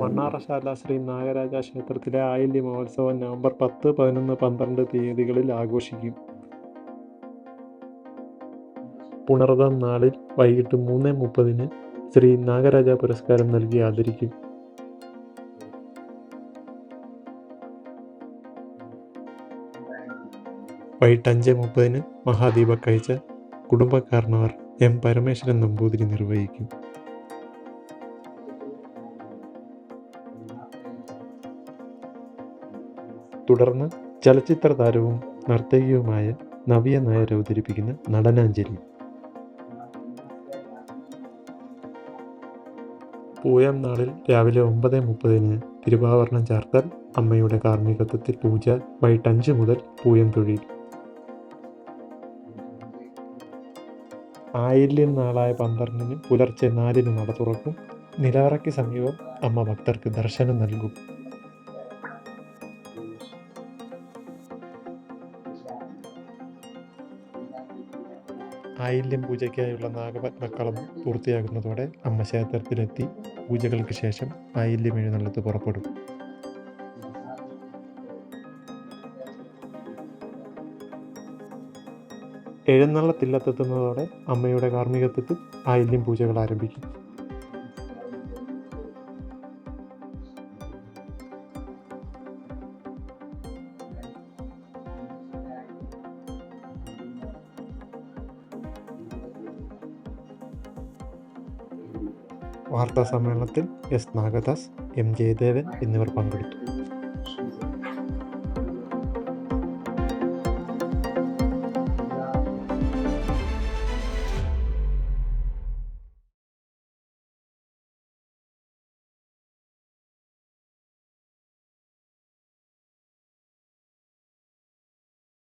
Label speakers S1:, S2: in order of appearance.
S1: മണ്ണാറശാല ശ്രീ നാഗരാജ ക്ഷേത്രത്തിലെ ആയില്യ മഹോത്സവം നവംബർ പത്ത് പതിനൊന്ന് പന്ത്രണ്ട് തീയതികളിൽ ആഘോഷിക്കും. പുണർദം നാളിൽ വൈകിട്ട് മൂന്ന് മുപ്പതിന് ശ്രീ നാഗരാജ പുരസ്കാരം നൽകി ആദരിക്കും. വൈകിട്ട് അഞ്ച് മുപ്പതിന് മഹാദീപ കഴിച്ച കുടുംബക്കാരനവർ എം പരമേശ്വരൻ നമ്പൂതിരി നിർവഹിക്കും. തുടർന്ന് ചലച്ചിത്ര താരവും നർത്തകിയുമായ നവ്യ നായർ അവതരിപ്പിക്കുന്ന നടനാഞ്ജലി. പൂയം നാളിൽ രാവിലെ ഒമ്പത് മുപ്പതിന് തിരുവാഭരണം ചാർത്തൽ അമ്മയുടെ കാർമ്മികത്വത്തിൽ പൂജ വൈകിട്ട് അഞ്ച് മുതൽ പൂയം തൊഴിൽ. ആയില്യം നാളായ പന്ത്രണ്ടിന് പുലർച്ചെ നാലിന് നട തുറക്കും. നിലാറയ്ക്ക് സമീപം അമ്മ ഭക്തർക്ക് ദർശനം നൽകും. ആയില്യം പൂജയ്ക്കായുള്ള നാഗപത്മക്കളം പൂർത്തിയാകുന്നതോടെ അമ്മ ക്ഷേത്രത്തിലെത്തി. പൂജകൾക്ക് ശേഷം ആയില്യം എഴുന്നള്ളത്ത് പുറപ്പെടും. എഴുന്നള്ളത്തില്ലെത്തുന്നതോടെ അമ്മയുടെ കാർമ്മികത്വത്തിൽ ആയില്യം പൂജകൾ ആരംഭിക്കും. വാർത്താ സമ്മേളനത്തിൽ എസ് നാഗദാസ് എം ജയദേവൻ എന്നിവർ പങ്കെടുത്തു.